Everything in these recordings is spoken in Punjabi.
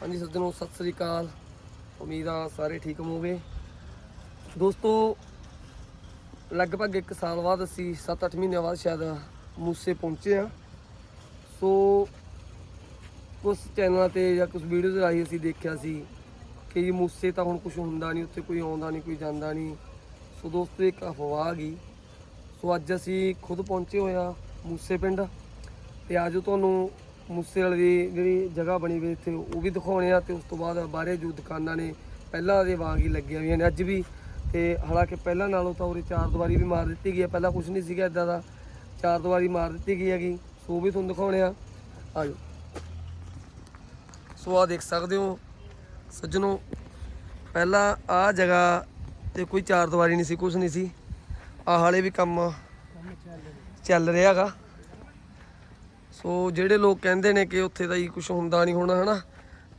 ਹਾਂਜੀ ਸੱਜਣੋ ਸਤਿ ਸ੍ਰੀ ਅਕਾਲ। ਉਮੀਦ ਆ ਸਾਰੇ ਠੀਕ ਹੋਵੋਗੇ। ਦੋਸਤੋ, ਲਗਭਗ 1 ਸਾਲ ਬਾਅਦ ਅਸੀਂ 7-8 ਮਹੀਨਿਆਂ ਬਾਅਦ ਸ਼ਾਇਦ ਮੂਸੇ ਪਹੁੰਚੇ ਆ ਸੋ ਕੁਝ ਚੈਨਲਾਂ ਤੇ ਜਾਂ ਕੁਝ ਵੀਡੀਓਜ਼ ਰਾਹੀਂ ਅਸੀਂ ਦੇਖਿਆ ਸੀ ਕਿ ਜੀ ਮੂਸੇ ਤਾਂ ਹੁਣ ਕੁਝ ਹੁੰਦਾ ਨਹੀਂ, ਉੱਥੇ ਕੋਈ ਆਉਂਦਾ ਨਹੀਂ, ਕੋਈ ਜਾਂਦਾ ਨਹੀਂ। ਸੋ ਦੋਸਤੋ, ਇੱਕ ਅਫਵਾਹ ਗਈ। ਸੋ ਅੱਜ ਅਸੀਂ ਖੁਦ ਪਹੁੰਚੇ ਹੋਇਆ ਮੂਸੇ ਪਿੰਡ। ਤੇ ਅੱਜ ਤੁਹਾਨੂੰ ਮੂਸੇ ਵਾਲੇ ਦੀ ਜਿਹੜੀ ਜਗ੍ਹਾ ਬਣੀ ਹੋਈ ਇੱਥੇ ਉਹ ਵੀ ਦਿਖਾਉਣੇ ਆ ਤੇ ਉਸ ਤੋਂ ਬਾਅਦ ਬਾਹਰੇ ਜੋ ਦੁਕਾਨਾਂ ਨੇ ਪਹਿਲਾਂ ਦੇ ਵਾਂਗ ਹੀ ਲੱਗੀਆਂ ਹੋਈਆਂ ਨੇ। ਅੱਜ ਵੀ ਤੇ ਹਾਲਾਂਕਿ ਪਹਿਲਾਂ ਨਾਲੋਂ ਤਾਂ ਉਰੇ ਚਾਰ ਦੀਵਾਰੀ ਵੀ ਮਾਰ ਦਿੱਤੀ ਗਈ ਹੈ ਪਹਿਲਾਂ ਕੁਝ ਨਹੀਂ ਸੀਗਾ ਇਦਾਂ ਦਾ। ਚਾਰ ਦੀਵਾਰੀ ਮਾਰ ਦਿੱਤੀ ਗਈ ਹੈਗੀ। ਸੋ ਉਹ ਵੀ ਤੁਹਾਨੂੰ ਦਿਖਾਉਣੇ ਆ। ਆਜੋ ਸੋ ਆ ਦੇਖ ਸਕਦੇ ਹੋ ਸੱਜਣੋ ਪਹਿਲਾਂ ਆ ਜਗ੍ਹਾ ਤੇ ਕੋਈ ਚਾਰ ਦੀਵਾਰੀ ਨਹੀਂ ਸੀ ਕੁਝ ਨਹੀਂ ਸੀ। ਆ ਹਾਲੇ ਵੀ ਕੰਮ ਚੱਲ ਰਿਹਾ ਹੈਗਾ। ਸੋ ਜਿਹੜੇ ਲੋਕ ਕਹਿੰਦੇ ਨੇ ਕਿ ਉੱਥੇ ਤਾਂ ਹੀ ਕੁਝ ਹੁੰਦਾ ਨਹੀਂ ਹੋਣਾ, ਹਨਾ?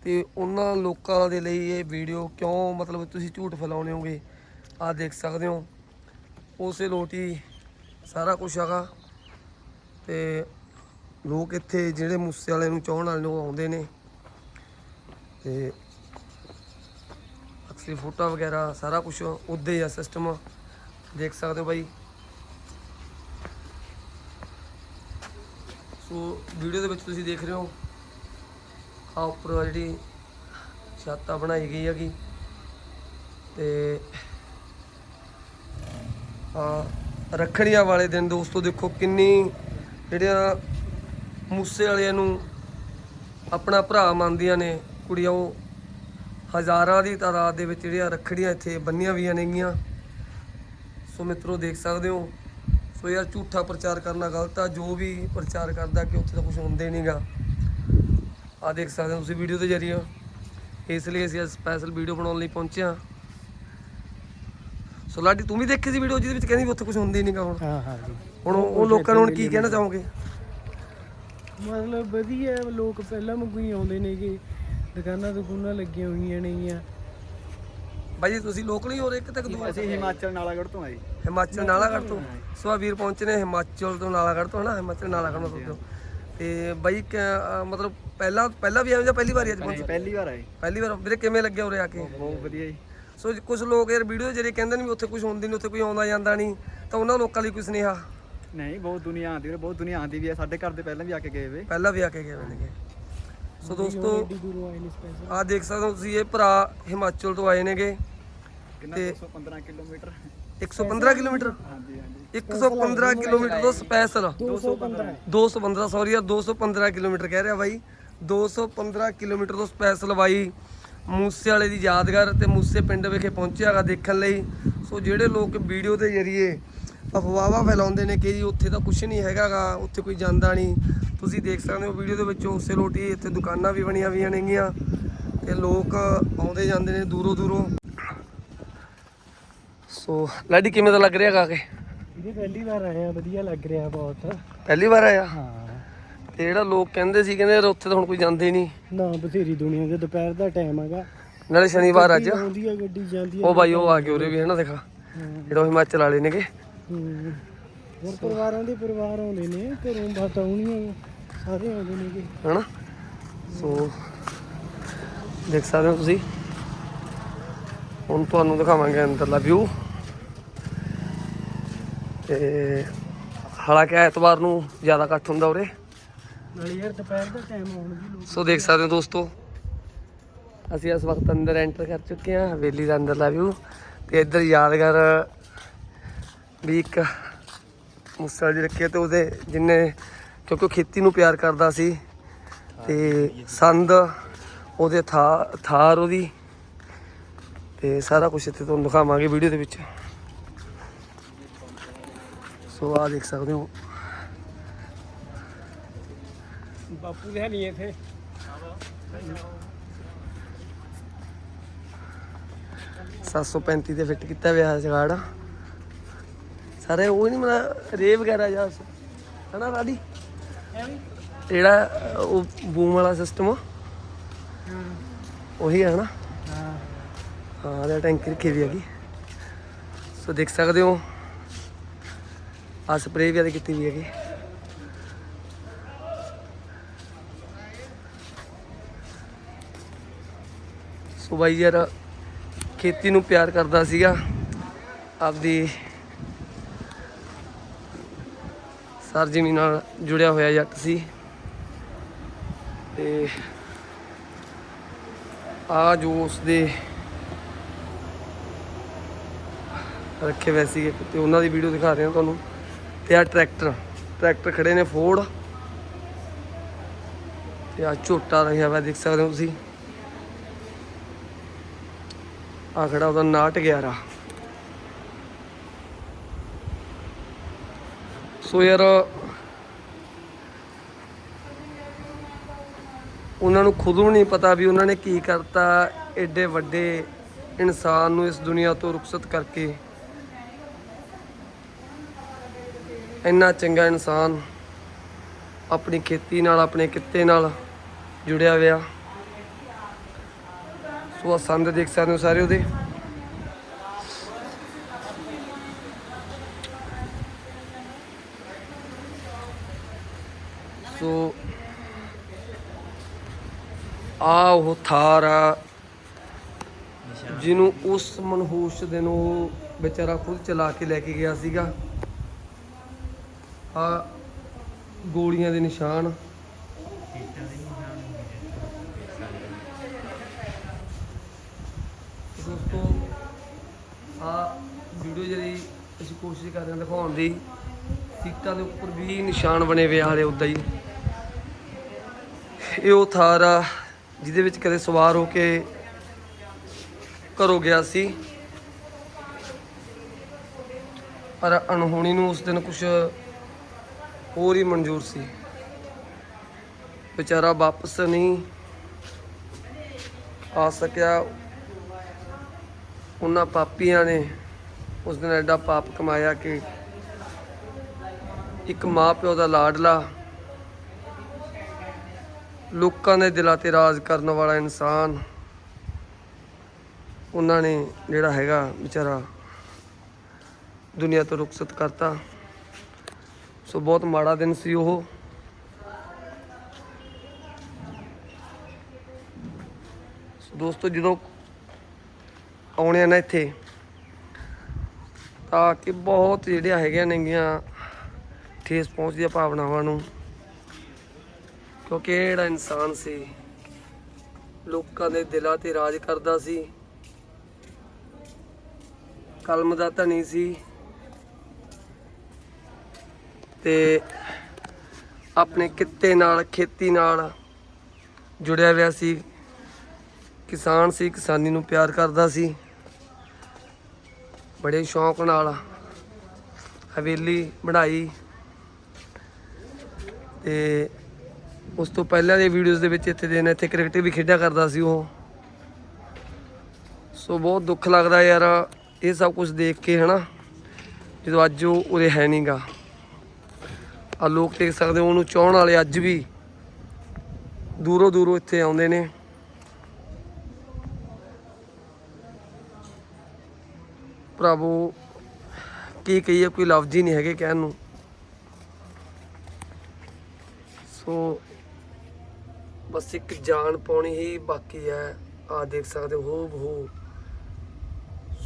ਤੇ ਉਹਨਾਂ ਲੋਕਾਂ ਦੇ ਲਈ ਇਹ ਵੀਡੀਓ ਕਿਉਂ, ਮਤਲਬ ਤੁਸੀਂ ਝੂਠ ਫੈਲਾਉਣੇ ਹੋਗੇ? ਆ ਦੇਖ ਸਕਦੇ ਹੋ। ਉਸੇ ਲੋਟੀ ਸਾਰਾ ਕੁਝ ਹੈਗਾ। ਤੇ ਲੋਕ ਇੱਥੇ ਜਿਹੜੇ ਮੂਸੇ ਵਾਲੇ ਨੂੰ ਚਾਹਣ ਵਾਲੇ ਨੂੰ ਆਉਂਦੇ ਨੇ। ਤੇ ਅਕਸਰ ਫੋਟੋ ਵਗੈਰਾ ਸਾਰਾ ਕੁਝ ਉੱਦੇ ਹੀ ਆ ਸਿਸਟਮ ਦੇਖ ਸਕਦੇ ਹੋ ਬਾਈ। ਸੋ ਵੀਡੀਓ ਦੇ ਵਿੱਚ ਤੁਸੀਂ ਦੇਖ ਰਹੇ ਹੋ ਆ ਉੱਪਰ ਜਿਹੜੀ ਛੱਤ ਬਣਾਈ ਗਈ ਹੈਗੀ। ਤੇ ਆ ਰੱਖੜੀਆਂ ਵਾਲੇ ਦਿਨ ਦੋਸਤੋ ਦੇਖੋ ਕਿੰਨੀ ਜਿਹੜੀਆਂ ਮੂਸੇ ਵਾਲਿਆਂ ਨੂੰ ਆਪਣਾ ਭਰਾ ਮੰਨਦੀਆਂ ਨੇ। ਕੁੜੀਆਂ ਉਹ ਹਜ਼ਾਰਾਂ ਦੀ ਤਾਦਾਦ ਦੇ ਵਿੱਚ ਜਿਹੜੀਆਂ ਰੱਖੜੀਆਂ ਇੱਥੇ ਬੰਨੀਆਂ ਵੀਆਂ ਨੇਗੀਆਂ। ਸੋ ਮਿੱਤਰੋ ਦੇਖ ਸਕਦੇ ਹੋ ਸੋ ਯਾਰ ਝੂਠਾ ਪ੍ਰਚਾਰ ਕਰਨਾ ਗਲਤ ਆ ਜੋ ਵੀ ਪ੍ਰਚਾਰ ਕਰਦਾ ਕਿ ਉੱਥੇ ਤਾਂ ਕੁਝ ਹੁੰਦੇ ਨਹੀਂਗਾ। ਆ ਦੇਖ ਸਕਦੇ ਹੋ ਤੁਸੀਂ ਵੀਡੀਓ ਦੇ ਜਰੀਏ। ਇਸ ਲਈ ਅਸੀਂ ਸਪੈਸ਼ਲ ਵੀਡੀਓ ਬਣਾਉਣ ਲਈ ਪਹੁੰਚੇ ਹਾਂ। ਸੋ ਲਾਡੀ ਤੂੰ ਵੀ ਦੇਖੀ ਸੀ ਵੀਡੀਓ ਜਿਹਦੇ ਵਿੱਚ ਕਹਿੰਦੀ ਵੀ ਉੱਥੇ ਕੁਝ ਹੁੰਦੇ ਨਹੀਂਗਾ ਹੁਣ? ਹਾਂ ਹਾਂ ਜੀ। ਹੁਣ ਉਹ ਲੋਕਾਂ ਨੂੰ ਹੁਣ ਕੀ ਕਹਿਣਾ ਚਾਹੋਗੇ? ਮਤਲਬ ਵਧੀਆ ਹੈ, ਲੋਕ ਪਹਿਲਾਂ ਵਾਂਗੂ ਹੀ ਆਉਂਦੇ ਨੇਗੇ। ਦੁਕਾਨਾਂ ਦੁਕਾਨਾਂ ਲੱਗੀਆਂ ਹੋਈਆਂ ਨੇਗੀਆਂ। ਬਾਈ ਜੀ ਤੁਸੀਂ ਲੋਕਲ ਹੀ ਹੋ ਰਹੇ ਇੱਕ ਤੱਕ ਦੂਰ ਅਸੀਂ ਹਿਮਾਚਲ ਨਾਲਾਗੜ੍ਹ ਤੋਂ ਆਏ। ਹਿਮਾਚਲ ਨਾਲਾਗੜ੍ਹ ਤੋਂ। ਸੋ ਆ ਵੀਰ ਪਹੁੰਚੇ ਨੇ ਹਿਮਾਚਲ ਤੋਂ ਨਾਲਾਗੜ੍ਹ ਤੋਂ ਹਨਾ? ਹਿਮਾਚਲ ਨਾਲਾਗੜ੍ਹ ਤੋਂ ਤੋਂ ਤੇ ਬਾਈ ਮਤਲਬ ਪਹਿਲਾਂ ਪਹਿਲਾਂ ਵੀ ਆਏ ਜਾਂ ਪਹਿਲੀ ਵਾਰੀ ਅੱਜ ਪਹੁੰਚੇ? ਪਹਿਲੀ ਵਾਰ ਆਏ। ਪਹਿਲੀ ਵਾਰ। ਵੀਰੇ ਕਿਵੇਂ ਲੱਗਿਆ ਉਰੇ ਆ ਕੇ? ਬਹੁਤ ਵਧੀਆ ਜੀ। ਸੋ ਕੁਝ ਲੋਕ ਯਾਰ ਵੀਡੀਓ ਜਿਹੜੇ ਕਹਿੰਦੇ ਨੇ ਵੀ ਉੱਥੇ ਕੁਝ ਹੁੰਦੀ ਨਹੀਂ ਉੱਥੇ ਕੋਈ ਆਉਂਦਾ ਜਾਂਦਾ ਨਹੀਂ ਤਾਂ ਉਹਨਾਂ ਲੋਕਾਂ ਲਈ ਕੋਈ ਸੁਨੇਹਾ? ਨਹੀਂ ਬਹੁਤ ਦੁਨੀਆ ਆਉਂਦੀ ਵੀਰੇ ਬਹੁਤ ਦੁਨੀਆ ਆਉਂਦੀ ਵੀ ਹੈ ਸਾਡੇ ਘਰ ਦੇ ਪਹਿਲਾਂ ਵੀ ਆ ਕੇ ਗਏ ਵੇ। ਪਹਿਲਾਂ ਵੀ ਆ ਕੇ ਗਏ ਹੋਏ ਨੇਗੇ ਸੋ ਦੋਸਤੋ ਆ ਦੇਖ ਸਕਦੇ ਹੋ ਤੁਸੀਂ ਇਹ ਭਰਾ ਹਿਮਾਚਲ ਤੋਂ ਆਏ ਨੇਗੇ। ਕਿੰਨਾ? 215 ਕਿਲੋਮੀਟਰ। 115 ਕਿਲੋਮੀਟਰ? ਹਾਂਜੀ ਹਾਂਜੀ। 115 ਕਿਲੋਮੀਟਰ ਤੋਂ ਸਪੈਸ਼ਲ। 215 215 ਸੌਰੀ ਯਾਰ 215 ਕਿਲੋਮੀਟਰ ਕਹਿ ਰਿਹਾ ਬਾਈ। 215 ਕਿਲੋਮੀਟਰ ਤੋਂ ਸਪੈਸ਼ਲ ਬਾਈ। ਮੂਸੇ ਵਾਲੇ ਦੀ ਯਾਦਗਾਰ ਤੇ ਮੂਸੇ ਪਿੰਡ ਵਿਖੇ ਪਹੁੰਚਿਆਗਾ ਦੇਖਣ ਲਈ। ਸੋ ਜਿਹੜੇ ਲੋਕ ਵੀਡੀਓ ਦੇ ਜ਼ਰੀਏ ਅਫਵਾਹਾਂ ਫੈਲਾਉਂਦੇ ਨੇ ਕਿ ਜੀ ਉੱਥੇ ਤਾਂ ਕੁਝ ਨਹੀਂ ਹੈਗਾਗਾ ਉੱਥੇ ਕੋਈ ਜਾਂਦਾ ਨਹੀਂ। ਤੁਸੀਂ ਦੇਖ ਸਕਦੇ ਹੋ ਵੀਡੀਓ ਦੇ ਵਿੱਚ ਉਸੇ ਲੋਟੀ ਇੱਥੇ ਦੁਕਾਨਾਂ ਵੀ ਬਣੀਆਂ ਹੋਈਆਂ ਨੇਗੀਆਂ। ਤੇ ਲੋਕ ਆਉਂਦੇ ਜਾਂਦੇ ਨੇ ਦੂਰੋਂ ਦੂਰੋਂ। ਸੋ ਲਾਡੀ ਕਿਵੇਂ ਦਾ ਲੱਗ ਰਿਹਾ ਗਾ ਕੇ? ਇਹਦੀ ਪਹਿਲੀ ਵਾਰ ਆਏ ਆ ਵਧੀਆ ਲੱਗ ਰਿਹਾ ਬਹੁਤ। ਪਹਿਲੀ ਵਾਰ ਆਇਆ ਹਾਂ। ਤੇ ਜਿਹੜਾ ਲੋਕ ਕਹਿੰਦੇ ਸੀ ਕਹਿੰਦੇ ਯਾਰ ਉੱਥੇ ਤਾਂ ਹੁਣ ਕੋਈ ਜਾਂਦੇ ਹੀ ਨਹੀਂ ਨਾ ਬਥੇਰੀ ਦੁਨੀਆ ਦੇ ਦੁਪਹਿਰ ਦਾ ਟਾਈਮ ਹੈਗਾ। ਨਾਲੇ ਸ਼ਨੀਵਾਰ ਅੱਜ। ਆਉਂਦੀ ਆ ਗੱਡੀ ਜਾਂਦੀ ਆ ਉਹ ਬਾਈ ਉਹ ਆ ਕੇ ਉਰੇ ਵੀ ਹੈ ਨਾ ਦੇਖਾ। ਜਿਹੜਾ ਉਹ ਹਿਮਾਚਲ ਵਾਲੇ ਨੇਗੇ। ਹੂੰ। ਹੋਰ ਪਰਿਵਾਰਾਂ ਦੇ ਪਰਿਵਾਰ ਆਉਂਦੇ ਨੇ ਘਰੋਂ ਬਾਤ ਆਉਣੀਆਂ ਸਾਰੇ ਆਉਂਦੇ ਨੇਗੇ। ਹਨਾ? ਸੋ ਦੇਖ ਸਕਦੇ ਹੋ ਤੁਸੀਂ। ਹੁਣ ਤੁਹਾਨੂੰ ਦਿਖਾਵਾਂਗੇ ਅੰਦਰਲਾ ਵਿਊ ਤੇ ਹਾਲਾਂਕਿ ਐਤਵਾਰ ਨੂੰ ਜ਼ਿਆਦਾ ਇਕੱਠ ਹੁੰਦਾ ਉਰੇ। ਨਾਲੇ ਯਾਰ ਦੁਪਹਿਰ ਦਾ ਟਾਈਮ ਆਉਣ ਦੀ ਲੋਕ ਸੋ ਦੇਖ ਸਕਦੇ ਹੋ ਦੋਸਤੋ ਅਸੀਂ ਇਸ ਵਕਤ ਅੰਦਰ ਐਂਟਰ ਕਰ ਚੁੱਕੇ ਹਾਂ ਹਵੇਲੀ ਦਾ ਅੰਦਰਲਾ ਵਿਊ ਤੇ ਇੱਧਰ ਯਾਦਗਾਰ ਵੀ ਇੱਕ ਮੂਸਾ ਜੀ ਰੱਖਿਆ ਤੇ ਉਹਦੇ ਜਿੰਨੇ ਕਿਉਂਕਿ ਉਹ ਖੇਤੀ ਨੂੰ ਪਿਆਰ ਕਰਦਾ ਸੀ ਤੇ ਸੰਦ ਉਹਦੇ ਥਾਰ ਉਹਦੀ ਤੇ ਸਾਰਾ ਕੁਝ ਇੱਥੇ ਤੁਹਾਨੂੰ ਦਿਖਾਵਾਂਗੇ ਵੀਡੀਓ ਦੇ ਵਿੱਚ। ਸੋ ਆ ਦੇਖ ਸਕਦੇ ਹੋ। ਬਾਪੂ ਦੇ ਨਹੀਂ ਇੱਥੇ। 735 ਤੇ ਫਿੱਟ ਕੀਤਾ ਹੋਇਆ ਹੈ ਜਗਾੜ। ਸਾਰੇ ਉਹ ਨਹੀਂ ਮਤਲਬ ਰੇ ਵਗੈਰਾ ਜਾਂ ਹਨਾ ਰਾਡੀ ਜਿਹੜਾ ਉਹ ਬੂਮ ਵਾਲਾ ਸਿਸਟਮ ਉਹੀ ਹੈ ਨਾ ਹਾਂ। ਹਾਂ ਇਹਦਾ ਟੈਂਕੀ ਰੱਖੀ ਵੀ ਹੈਗੀ। ਸੋ ਦੇਖ ਸਕਦੇ ਹੋ। ਆ ਸਪਰੇਅ ਵੀ ਇਹਦੇ ਕੀਤੀ ਵੀ ਹੈਗੀ। ਸੋ ਬਾਈ ਯਾਰ, ਖੇਤੀ ਨੂੰ ਪਿਆਰ ਕਰਦਾ ਸੀਗਾ। ਆਪਦੀ ਸਰ ਜ਼ਮੀਨ ਨਾਲ ਜੁੜਿਆ ਹੋਇਆ ਜੱਟ ਸੀ। ਤੇ ਆ ਜੋ ਉਸਦੇ ਰੱਖੇ ਹੋਏ ਸੀਗੇ। ਤੇ ਉਹਨਾਂ ਦੀ ਵੀਡੀਓ ਦਿਖਾ ਰਹੇ ਹਾਂ ਤੁਹਾਨੂੰ। ਤੇ ਆ ਟਰੈਕਟਰ ਟਰੈਕਟਰ ਖੜੇ ਨੇ ਫੋਰਡ ਤੇ ਆ ਝੋਟਾ ਰੱਖਿਆ ਹੋਇਆ ਦੇਖ ਸਕਦੇ ਹੋ ਤੁਸੀਂ। ਆ ਖੜਾ ਉਹਦਾ 911 ਸੋ ਯਾਰ, ਉਹਨਾਂ ਨੂੰ ਖੁਦ ਨੂੰ ਨਹੀਂ ਪਤਾ ਵੀ ਉਹਨਾਂ ਨੇ ਕੀ ਕਰਤਾ ਐਡੇ ਵੱਡੇ ਇਨਸਾਨ ਨੂੰ ਇਸ ਦੁਨੀਆ ਤੋਂ ਰੁਖਸਤ ਕਰਕੇ। ਇੰਨਾ ਚੰਗਾ ਇਨਸਾਨ ਆਪਣੀ ਖੇਤੀ ਨਾਲ, ਆਪਣੇ ਕਿੱਤੇ ਨਾਲ ਜੁੜਿਆ ਹੋਇਆ। ਸੋ ਸੰਦ ਦੇਖ ਸਕਦੇ ਹੋ ਸਾਰੇ ਉਹਦੇ। ਸੋ ਆ ਉਹ ਥਾਰ ਆ, ਜਿਹਨੂੰ ਉਸ ਮਨਹੂਸ ਦੇ ਨੂੰ ਵਿਚਾਰਾ ਖੁਦ ਚਲਾ ਕੇ ਲੈ ਕੇ ਗਿਆ ਸੀਗਾ। ਆ ਗੋਲੀਆਂ ਦੇ ਨਿਸ਼ਾਨ। ਦੋਸਤੋ, ਆ ਵੀਡੀਓ ਜਿਹੜੀ ਅਸੀਂ ਕੋਸ਼ਿਸ਼ ਕਰ ਰਹੇ ਹਾਂ ਦਿਖਾਉਣ ਦੀ, ਸੀਟਾਂ ਦੇ ਉੱਪਰ ਵੀ ਨਿਸ਼ਾਨ ਬਣੇ ਹੋਏ ਹਾਲੇ ਉਦਾਂ ਹੀ। ਇਹ ਉਹ ਥਾਰ ਆ ਜਿਹਦੇ ਵਿੱਚ ਕਦੇ ਸਵਾਰ ਹੋ ਕੇ ਘਰੋਂ ਗਿਆ ਸੀ। ਪਰ ਅਣਹੋਣੀ ਨੂੰ ਉਸ ਦਿਨ ਕੁਝ ਹੋਰ ਹੀ ਮਨਜ਼ੂਰ ਸੀ। ਵਿਚਾਰਾ ਵਾਪਸ ਨਹੀਂ ਆ ਸਕਿਆ। ਉਹਨਾਂ ਪਾਪੀਆਂ ਨੇ ਉਸ ਦਿਨ ਐਡਾ ਪਾਪ ਕਮਾਇਆ ਕਿ ਇੱਕ ਮਾਂ ਪਿਓ ਦਾ ਲਾਡਲਾ ਲੋਕਾਂ ਦੇ ਦਿਲਾਂ ਤੇ ਰਾਜ ਕਰਨ ਵਾਲਾ ਇਨਸਾਨ ਉਹਨਾਂ ਨੇ ਜਿਹੜਾ ਹੈਗਾ ਵਿਚਾਰਾ ਦੁਨੀਆ ਤੋਂ ਰੁਖਸਤ ਕਰਤਾ। ਸੋ ਬਹੁਤ ਮਾੜਾ ਦਿਨ ਸੀ ਉਹ। ਸੋ ਦੋਸਤੋ, ਜਦੋਂ ਆਉਣੇ ਆ ਨਾ ਇੱਥੇ, ਤਾਂ ਕਿ ਬਹੁਤ ਜਿਹੜੀਆਂ ਹੈਗੀਆਂ ਨੇਗੀਆਂ ਠੇਸ ਪਹੁੰਚਦੀਆਂ ਭਾਵਨਾਵਾਂ ਨੂੰ, ਕਿਉਂਕਿ ਇਹ ਜਿਹੜਾ ਇਨਸਾਨ ਸੀ, ਲੋਕਾਂ ਦੇ ਦਿਲਾਂ ਤੇ ਰਾਜ ਕਰਦਾ ਸੀ, ਕਲਮ ਦਾ ਧਨੀ ਸੀ ਤੇ ਆਪਣੇ ਕਿੱਤੇ ਨਾਲ, ਖੇਤੀ ਨਾਲ ਜੁੜਿਆ ਹੋਇਆ ਸੀ। ਕਿਸਾਨ ਸੀ, ਕਿਸਾਨੀ ਨੂੰ ਪਿਆਰ ਕਰਦਾ ਸੀ। ਬੜੇ ਸ਼ੌਂਕ ਨਾਲ ਹਵੇਲੀ ਬਣਾਈ। ਤੇ ਉਸ ਤੋਂ ਪਹਿਲਾਂ ਦੇ ਵੀਡੀਓਜ਼ ਦੇ ਵਿੱਚ ਇੱਥੇ ਦੇ ਨੇ, ਇੱਥੇ ਕ੍ਰਿਕਟ ਵੀ ਖੇਡਿਆ ਕਰਦਾ ਸੀ ਉਹ। ਸੋ ਬਹੁਤ ਦੁੱਖ ਲੱਗਦਾ ਯਾਰ, ਇਹ ਸਭ ਕੁਝ ਦੇਖ ਕੇ ਹਨਾ, ਜਦੋਂ ਅੱਜ ਉਹ ਉਰੇ ਹੈ ਨਹੀਂਗਾ ਆ ਲੋਕ ਦੇਖ ਸਕਦੇ ਹੋ, ਉਹਨੂੰ ਚਾਹਣ ਵਾਲੇ ਅੱਜ ਵੀ ਦੂਰੋਂ ਦੂਰੋਂ ਇੱਥੇ ਆਉਂਦੇ ਨੇ। ਪ੍ਰਭੂ ਕੀ ਕਹੀਏ, ਕੋਈ ਲਫ਼ਜ਼ ਹੀ ਨਹੀਂ ਹੈਗੇ ਕਹਿਣ ਨੂੰ। ਸੋ ਬਸ ਇੱਕ ਜਾਨ ਪਾਉਣੀ ਹੀ ਬਾਕੀ ਹੈ। ਆ ਦੇਖ ਸਕਦੇ ਹੋ ਹੋ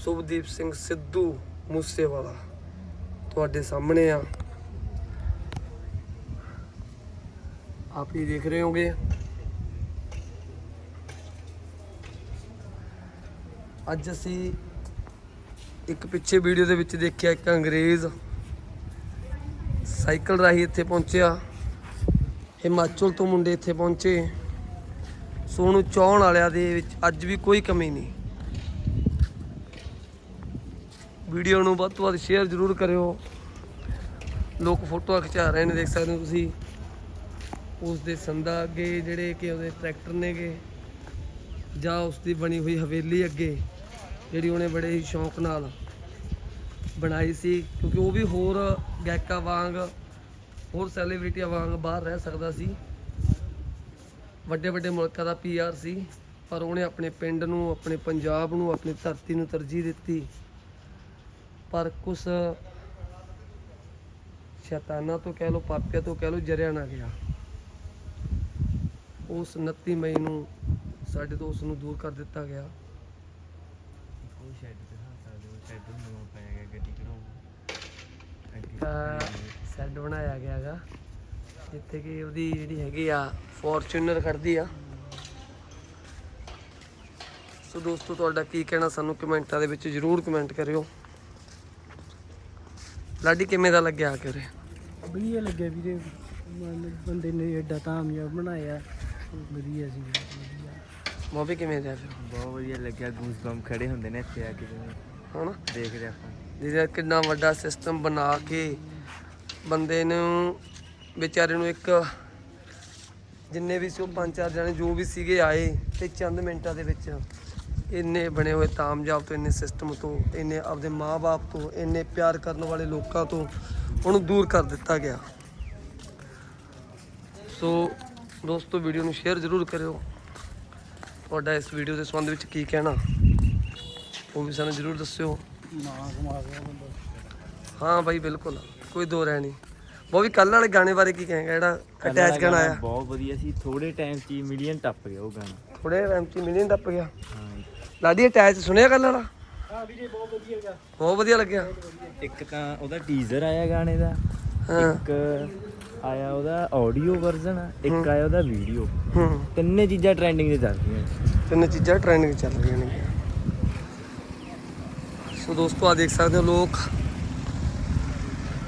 ਸੁਭਦੀਪ ਸਿੰਘ ਸਿੱਧੂ ਮੂਸੇਵਾਲਾ ਤੁਹਾਡੇ ਸਾਹਮਣੇ ਆ। ਆਪ ਹੀ ਦੇਖ ਰਹੇ ਹੋਗੇ। ਅੱਜ ਅਸੀਂ ਇੱਕ ਪਿੱਛੇ ਵੀਡੀਓ ਦੇ ਵਿੱਚ ਦੇਖਿਆ ਇੱਕ ਅੰਗਰੇਜ਼ ਸਾਈਕਲ ਰਾਹੀਂ ਇੱਥੇ ਪਹੁੰਚਿਆ। ਹਿਮਾਚਲ ਤੋਂ ਮੁੰਡੇ ਇੱਥੇ ਪਹੁੰਚੇ। ਸੋ ਉਹਨੂੰ ਚਾਹਣ ਵਾਲਿਆਂ ਦੇ ਵਿੱਚ ਅੱਜ ਵੀ ਕੋਈ ਕਮੀ ਨਹੀਂ। ਵੀਡੀਓ ਨੂੰ ਵੱਧ ਤੋਂ ਵੱਧ ਸ਼ੇਅਰ ਜ਼ਰੂਰ ਕਰਿਓ। ਲੋਕ ਫੋਟੋਆਂ ਖਿਚਾ ਰਹੇ ਨੇ, ਦੇਖ ਸਕਦੇ ਹੋ ਤੁਸੀਂ। ਉਸ ਦੇ ਸੰਦਾ ਅੱਗੇ, ਜਿਹੜੇ ਕਿ ਉਹਦੇ ਟਰੈਕਟਰ ਨੇਗੇ, ਜਾਂ ਉਸ ਦੀ ਬਣੀ ਹੋਈ ਹਵੇਲੀ ਅੱਗੇ, ਜਿਹੜੀ ਉਹਨੇ ਬੜੇ ਹੀ ਸ਼ੌਂਕ ਨਾਲ ਬਣਾਈ ਸੀ, ਕਿਉਂਕਿ ਉਹ ਵੀ ਹੋਰ ਗਾਇਕਾਂ ਵਾਂਗ, ਹੋਰ ਸੈਲੀਬ੍ਰਿਟੀਆਂ ਵਾਂਗ ਬਾਹਰ ਰਹਿ ਸਕਦਾ ਸੀ। ਵੱਡੇ ਵੱਡੇ ਮੁਲਕਾਂ ਦਾ ਪੀਆਰ ਸੀ, ਪਰ ਉਹਨੇ ਆਪਣੇ ਪਿੰਡ ਨੂੰ, ਆਪਣੇ ਪੰਜਾਬ ਨੂੰ, ਆਪਣੀ ਧਰਤੀ ਨੂੰ ਤਰਜੀਹ ਦਿੱਤੀ। ਪਰ ਕੁਛ ਸ਼ੈਤਾਨਾਂ ਤੋਂ ਕਹਿ ਲੋ ਪਾਪੀਆਂ ਤੋਂ ਕਹਿ ਲੋ ਜਰਿਆ ਨਾ ਗਿਆ। ਉਸ 29 ਮਈ ਨੂੰ ਸਾਡੇ ਤੋਂ ਉਸ ਨੂੰ ਦੂਰ ਕਰ ਦਿੱਤਾ ਗਿਆ। ਉਹ ਸ਼ੈੱਡ ਦਿਖਾ ਸਕਦੇ ਹੋ ਸ਼ੈੱਡ ਨਵਾਂ ਪਾਇਆ ਗਿਆ ਗੱਡੀ ਕਢਾਉਣ ਤਾਂ ਸੈੱਡ ਬਣਾਇਆ ਗਿਆ ਹੈਗਾ ਜਿੱਥੇ ਕਿ ਉਹਦੀ ਜਿਹੜੀ ਹੈਗੀ ਆ ਫੋਰਚੂਨਰ ਖੜਦੀ ਆ। ਸੋ ਦੋਸਤੋ ਤੁਹਾਡਾ ਕੀ ਕਹਿਣਾ ਸਾਨੂੰ ਕਮੈਂਟਾਂ ਦੇ ਵਿੱਚ ਜਰੂਰ ਕਮੈਂਟ ਕਰਿਓ। ਲਾਡੀ ਕਿਵੇਂ ਦਾ ਲੱਗਿਆ ਆ ਕੇ ਉਰੇ? ਵਧੀਆ ਲੱਗਿਆ ਵੀਰੇ। ਮਨ- ਬੰਦੇ ਨੇ ਐਡਾ ਤਾਮਯਾਬ ਬਣਾਇਆ। ਵਧੀਆ ਸੀ ਵਧੀਆ। ਮੋਬੀ ਕਿਵੇਂ ਦਾ ਫਿਰ? ਬਹੁਤ ਵਧੀਆ ਲੱਗਿਆ ਗੂਸ ਬੰਮ ਖੜੇ ਹੁੰਦੇ ਨੇ ਇੱਥੇ ਆ ਕੇ ਜਿਵੇਂ। ਹਨਾ? ਦੇਖਦੇ ਆਪਾਂ। ਜਿਹਦਾ ਕਿੰਨਾ ਵੱਡਾ ਸਿਸਟਮ ਬਣਾ ਕੇ ਬੰਦੇ ਨੂੰ ਵਿਚਾਰੇ ਨੂੰ ਇੱਕ ਜਿੰਨੇ ਵੀ ਸੀ ਉਹ ਪੰਜ ਚਾਰ ਜਣੇ ਜੋ ਵੀ ਸੀਗੇ ਆਏ ਤੇ ਚੰਦ ਮਿੰਟਾਂ ਦੇ ਵਿੱਚ ਇੰਨੇ ਬਣੇ ਹੋਏ ਤਾਮਯਾਬ ਤੋਂ ਇੰਨੇ ਸਿਸਟਮ ਤੋਂ ਇੰਨੇ ਆਪਦੇ ਮਾਪੇ ਤੋਂ ਇੰਨੇ ਪਿਆਰ ਕਰਨ ਵਾਲੇ ਲੋਕਾਂ ਤੋਂ ਉਹਨੂੰ ਦੂਰ ਕਰ ਦਿੱਤਾ ਗਿਆ। ਸੋ ਦੋਸਤੋ ਵੀਡੀਓ ਨੂੰ ਸ਼ੇਅਰ ਜ਼ਰੂਰ ਕਰਿਓ। ਤੁਹਾਡਾ ਇਸ ਵੀਡੀਓ ਦੇ ਸੰਬੰਧ ਵਿੱਚ ਕੀ ਕਹਿਣਾ? ਉਹ ਵੀ ਸਾਨੂੰ ਜ਼ਰੂਰ ਦੱਸਿਓ। ਹਾਂ ਬਾਈ ਬਿਲਕੁਲ। ਕੋਈ ਦੋ ਰਹਿ ਨਹੀਂ। ਉਹ ਵੀ ਕੱਲ ਵਾਲੇ ਗਾਣੇ ਬਾਰੇ ਕੀ ਕਹੇਗਾ? ਜਿਹੜਾ ਅਟੈਚ ਗਾਣਾ ਆਇਆ। ਬਹੁਤ ਵਧੀਆ ਸੀ। ਥੋੜੇ ਟਾਈਮ 'ਚ ਮਿਲੀਅਨ ਟੱਪ ਗਿਆ ਉਹ ਗਾਣਾ। ਥੋੜੇ ਟਾਈਮ ਚ ਮਿਲੀਅਨ ਟੱਪ ਗਿਆ। ਹਾਂ ਲਾਡੀ ਅਟੈਚ ਸੁਣਿਆ ਕੱਲ ਵਾਲਾ? ਹਾਂ ਵੀਰੇ ਬਹੁਤ ਵਧੀਆ ਗਾ ਬਹੁਤ ਵਧੀਆ ਲੱਗਿਆ। ਇੱਕ ਤਾਂ ਉਹਦਾ ਟੀਜ਼ਰ ਆਇਆ ਗਾਣੇ ਦਾ। ਹਾਂ। ਇੱਕ ਆਇਆ ਉਹਦਾ ਆਡੀਓ ਵਰਜ਼ਨ ਇੱਕ ਆਇਆ ਉਹਦਾ ਵੀਡੀਓ ਹੂੰ। ਤਿੰਨੇ ਚੀਜ਼ਾਂ ਟ੍ਰੈਂਡਿੰਗ 'ਤੇ ਚੱਲ ਰਹੀਆਂ ਤਿੰਨ ਚੀਜ਼ਾਂ ਟ੍ਰੈਂਡਿੰਗ ਚੱਲ ਰਹੀਆਂ ਨੇ। ਸੋ ਦੋਸਤੋ ਆ ਦੇਖ ਸਕਦੇ ਹੋ ਲੋਕ।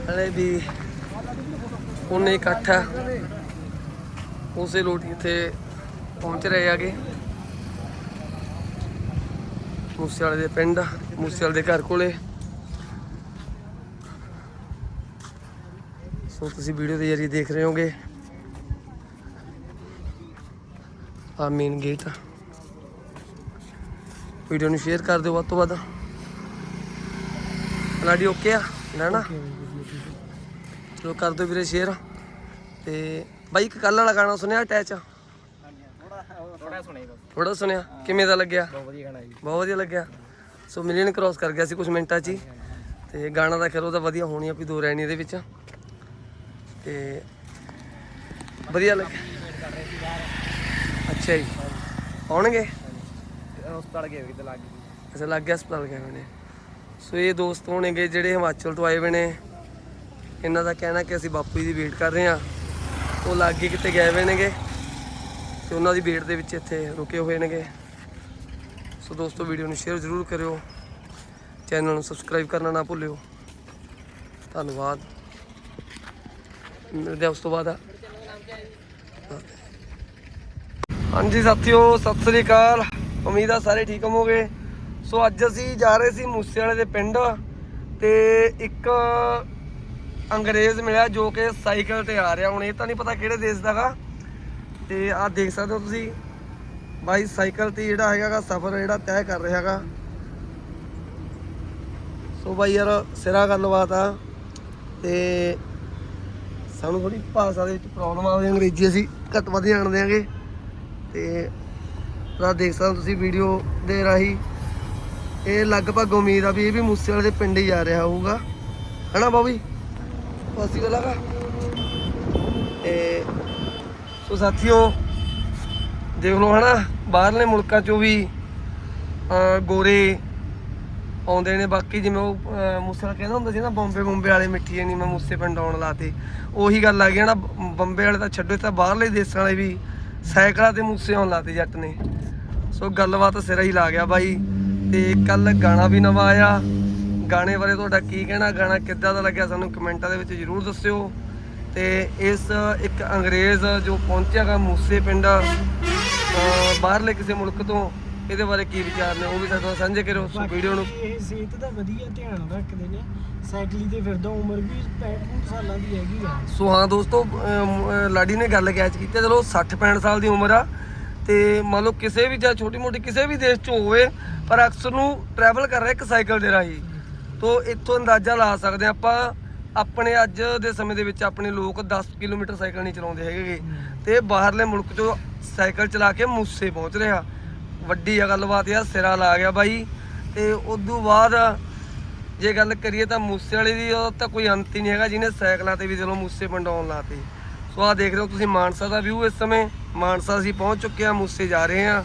ਹਲੇ ਵੀ ਉਹਨੇ ਇਕੱਠ ਹੈ ਉਸੇ ਲੋਟੀ ਇੱਥੇ ਪਹੁੰਚ ਰਹੇ ਆਗੇ। ਮੂਸੇ ਵਾਲੇ ਦੇ ਪਿੰਡ ਮੂਸੇ ਵਾਲੇ ਦੇ ਘਰ ਕੋਲੇ। ਸੋ ਤੁਸੀਂ ਵੀਡੀਓ ਦੇ ਜਰੀਏ ਦੇਖ ਰਹੇ ਹੋਗੇ। ਆ ਮੇਨ ਗੇਟ ਵੀਡੀਓ ਨੂੰ ਸ਼ੇਅਰ ਕਰ ਦਿਓ ਵੱਧ ਤੋਂ ਵੱਧ। ਲਾਡੀ ਓਕੇ ਆ? ਨਾ ਨਾ ਚਲੋ ਕਰ ਦਿਓ ਵੀਰੇ ਸ਼ੇਅਰ ਤੇ ਬਾਈ ਇੱਕ ਕੱਲ ਵਾਲਾ ਗਾਣਾ ਸੁਣਿਆ ਅਟੈਚ ਥੋੜਾ ਸੁਣੇ ਬਸ। ਥੋੜਾ ਸੁਣਿਆ? ਕਿਵੇਂ ਦਾ ਲੱਗਿਆ? ਬਹੁਤ ਵਧੀਆ ਗਾਣਾ ਜੀ। ਬਹੁਤ ਵਧੀਆ ਲੱਗਿਆ। ਸੋ ਮਿਲੀਅਨ ਕ੍ਰਾਸ ਕਰ ਗਿਆ ਸੀ ਕੁਝ ਮਿੰਟਾਂ 'ਚ ਹੀ। ਤੇ ਗਾਣਾ ਦਾ ਖੈਰ ਉਹਦਾ ਵਧੀਆ ਹੋਣੀ ਆ ਕੋਈ ਦੋ ਰਹਿਣੀ ਇਹਦੇ ਵਿੱਚ। ਤੇ ਵਧੀਆ ਲੱਗਿਆ ਅੱਛਾ ਜੀ। ਆਉਣਗੇ? ਹਸਪਤਾਲ ਗਏ ਕਿਤੇ ਲੱਗ ਗਈ ਅੱਛਾ ਲੱਗ ਗਿਆ ਹਸਪਤਾਲ ਗਏ ਨੇ। ਸੋ ਇਹ ਦੋਸਤ ਹੋਣਗੇ ਜਿਹੜੇ ਹਿਮਾਚਲ ਤੋਂ ਆਏ ਹੋਏ ਨੇ। ਇਹਨਾਂ ਦਾ ਕਹਿਣਾ ਕਿ ਅਸੀਂ ਬਾਪੂ ਜੀ ਦੀ ਵੇਟ ਕਰ ਰਹੇ ਹਾਂ। ਉਹ ਲਾਗੇ ਕਿਤੇ ਗਏ ਹੋਏ ਨੇਗੇ। ਤੇ ਉਹਨਾਂ ਦੀ ਵੇਟ ਦੇ ਵਿੱਚ ਇੱਥੇ ਰੁਕੇ ਹੋਏ ਨੇਗੇ। ਸੋ ਦੋਸਤੋ ਵੀਡੀਓ ਨੂੰ ਸ਼ੇਅਰ ਜ਼ਰੂਰ ਕਰਿਓ। ਚੈਨਲ ਨੂੰ ਸਬਸਕ੍ਰਾਈਬ ਕਰਨਾ ਨਾ ਭੁੱਲਿਓ। ਧੰਨਵਾਦ। ਮਿਲਦੇ ਹਾਂ ਉਸ ਤੋਂ ਬਾਅਦ। ਹਾਂਜੀ ਸਾਥੀਓ, ਸਤਿ ਸ੍ਰੀ ਅਕਾਲ। ਉਮੀਦ ਆ ਸਾਰੇ ਠੀਕ ਹੋਵੋਗੇ। ਸੋ ਅੱਜ ਅਸੀਂ ਜਾ ਰਹੇ ਸੀ ਮੂਸੇ ਵਾਲੇ ਦੇ ਪਿੰਡ ਤੇ ਇੱਕ ਅੰਗਰੇਜ਼ ਮਿਲਿਆ ਜੋ ਕਿ ਸਾਈਕਲ ਤੇ ਆ ਰਿਹਾ। ਹੁਣ ਇਹ ਤਾਂ ਨਹੀਂ ਪਤਾ ਕਿਹੜੇ ਦੇਸ਼ ਦਾਗਾ ਤੇ ਆਹ ਦੇਖ ਸਕਦੇ ਹੋ ਤੁਸੀਂ। ਬਾਈ, ਸਾਈਕਲ ਤੇ ਜਿਹੜਾ ਹੈਗਾਗਾ ਸਫ਼ਰ ਜਿਹੜਾ ਤੈਅ ਕਰ ਰਿਹਾ ਹੈਗਾ ਸੋ ਬਾਈ ਯਾਰ, ਸਿਰਾ ਗੱਲਬਾਤ ਆ। ਤੇ ਸਾਨੂੰ ਥੋੜੀ ਭਾਸ਼ਾ ਦੇ ਵਿੱਚ ਪ੍ਰੋਬਲਮ ਆਵੇ ਅੰਗਰੇਜ਼ੀ ਅਸੀਂ ਘੱਟ ਵੱਧ ਜਾਣਦੇ ਆਂਗੇ ਤੇ ਭਰਾ, ਦੇਖ ਸਕਦੇ ਤੁਸੀਂ ਵੀਡੀਓ ਦੇ ਰਾਹੀਂ। ਇਹ ਲਗਭਗ ਉਮੀਦ ਆ ਵੀ ਇਹ ਵੀ ਮੂਸੇ ਵਾਲੇ ਦੇ ਪਿੰਡ ਹੀ ਜਾ ਰਿਹਾ ਹੋਊਗਾ। ਹਨਾ ਬਾਬੀ ਪੋਸੀਬਲ ਹੈਗਾ ਤੇ ਸੋ ਸਾਥੀਓ, ਦੇਖ ਲਓ ਹਨਾ, ਬਾਹਰਲੇ ਮੁਲਕਾਂ ਚੋਂ ਵੀ ਗੋਰੇ ਆਉਂਦੇ ਨੇ, ਬਾਕੀ ਜਿਵੇਂ ਉਹ ਮੂਸੇ ਵਾਲਾ ਕਹਿੰਦਾ ਹੁੰਦਾ ਸੀ ਨਾ, ਬੰਬੇ ਬੰਬੇ ਵਾਲੇ ਮਿੱਠੀ ਨਹੀਂ ਮੈਂ ਮੂਸੇ ਪਿੰਡ ਆਉਣ ਲਾਤੇ। ਉਹੀ ਗੱਲ ਆ ਗਈ ਨਾ ਬੰਬੇ ਵਾਲੇ ਤਾਂ ਛੱਡੋ ਤਾਂ ਬਾਹਰਲੇ ਦੇਸ਼ਾਂ ਵਾਲੇ ਵੀ ਸਾਈਕਲਾਂ ਤੇ ਮੂਸੇ ਆਉਣ ਲਾਤੇ ਜੱਟ ਨੇ। ਸੋ ਗੱਲਬਾਤ ਸਿਰਾ ਹੀ ਲਾ ਗਿਆ ਬਾਈ। ਤੇ ਕੱਲ ਗਾਣਾ ਵੀ ਨਵਾਂ ਆਇਆ। ਗਾਣੇ ਬਾਰੇ ਤੁਹਾਡਾ ਕੀ ਕਹਿਣਾ, ਗਾਣਾ ਕਿੱਦਾਂ ਦਾ ਲੱਗਿਆ ਸਾਨੂੰ ਕਮੈਂਟਾਂ ਦੇ ਵਿੱਚ ਜਰੂਰ ਦੱਸਿਓ। ਤੇ ਇਸ ਇੱਕ ਅੰਗਰੇਜ਼ ਜੋ ਪਹੁੰਚਿਆਗਾ ਮੂਸੇ ਪਿੰਡ ਬਾਹਰਲੇ ਕਿਸੇ ਮੁਲਕ ਤੋਂ ਇਹਦੇ ਬਾਰੇ ਕੀ ਵਿਚਾਰ ਨੇ? ਉਹ ਵੀ ਸਾਡੇ ਨਾਲ ਸਾਂਝੇ ਕਰਿਓ ਸੋ ਵੀਡੀਓ ਨੂੰ। ਇਹ ਸਿਹਤ ਦਾ ਵਧੀਆ ਧਿਆਨ ਰੱਖਦੇ ਨੇ। ਸਾਈਕਲੀ ਤੇ ਫਿਰਦਾ ਉਮਰ ਵੀ 65 ਸਾਲਾਂ ਦੀ ਹੈਗੀ ਆ। ਸੋ ਹਾਂ ਦੋਸਤੋ ਅਮ, ਲਾਡੀ ਨੇ ਗੱਲ ਕੈਚ ਕੀਤੀ ਚਲੋ 60 65 ਸਾਲ ਦੀ ਉਮਰ ਆ। ਤੇ ਮੰਨ ਲਓ ਕਿਸੇ ਵੀ ਜਾਂ ਛੋਟੀ ਮੋਟੀ ਕਿਸੇ ਵੀ ਦੇਸ਼ 'ਚ ਹੋਵੇ ਪਰ ਅਕਸਰ ਨੂੰ ਟਰੈਵਲ ਕਰ ਰਿਹਾ ਇੱਕ ਸਾਈਕਲ ਦੇ ਰਾਹੀਂ। ਤੋਂ ਇੱਥੋਂ ਅੰਦਾਜ਼ਾ ਲਾ ਸਕਦੇ ਹਾਂ ਆਪਾਂ ਆਪਣੇ ਅੱਜ ਦੇ ਸਮੇਂ ਦੇ ਵਿੱਚ ਆਪਣੇ ਲੋਕ 10 ਕਿਲੋਮੀਟਰ ਸਾਈਕਲ ਨਹੀਂ ਚਲਾਉਂਦੇ ਹੈਗੇ ਤੇ ਬਾਹਰਲੇ ਮੁਲਕ 'ਚੋਂ ਸਾਈਕਲ ਚਲਾ ਕੇ ਮੂਸੇ ਪਹੁੰਚ ਰਿਹਾ ਵੱਡੀ ਆ ਗੱਲਬਾਤ ਆ ਸਿਰਾ ਲਾ ਗਿਆ ਬਾਈ। ਤੇ ਉਦੋਂ ਬਾਅਦ ਜੇ ਗੱਲ ਕਰੀਏ ਤਾਂ ਮੂਸੇ ਵਾਲੇ ਦੀ, ਉਹ ਤਾਂ ਕੋਈ ਅੰਤ ਹੀ ਨਹੀਂ ਹੈਗਾ, ਜਿਹਨੇ ਸਾਈਕਲਾਂ ਤੇ ਵੀ ਚਲੋ ਮੂਸੇ ਪੰਡਾਉਣ ਲਾਤੇ। ਸੋ ਆ ਦੇਖ ਰਹੇ ਹੋ ਤੁਸੀਂ ਮਾਨਸਾ ਦਾ ਵਿਊ ਇਸ ਸਮੇਂ। ਮਾਨਸਾ ਅਸੀਂ ਪਹੁੰਚ ਚੁੱਕੇ ਹਾਂ, ਮੂਸੇ ਜਾ ਰਹੇ ਹਾਂ।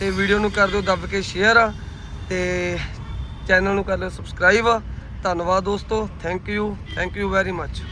ਤੇ ਵੀਡੀਓ ਨੂੰ ਕਰ ਦਿਓ ਦੱਬ ਕੇ ਸ਼ੇਅਰ ਤੇ ਚੈਨਲ ਨੂੰ ਕਰ ਲਿਓ ਸਬਸਕ੍ਰਾਈਬ ਧੰਨਵਾਦ ਦੋਸਤੋ। Thank you thank you very much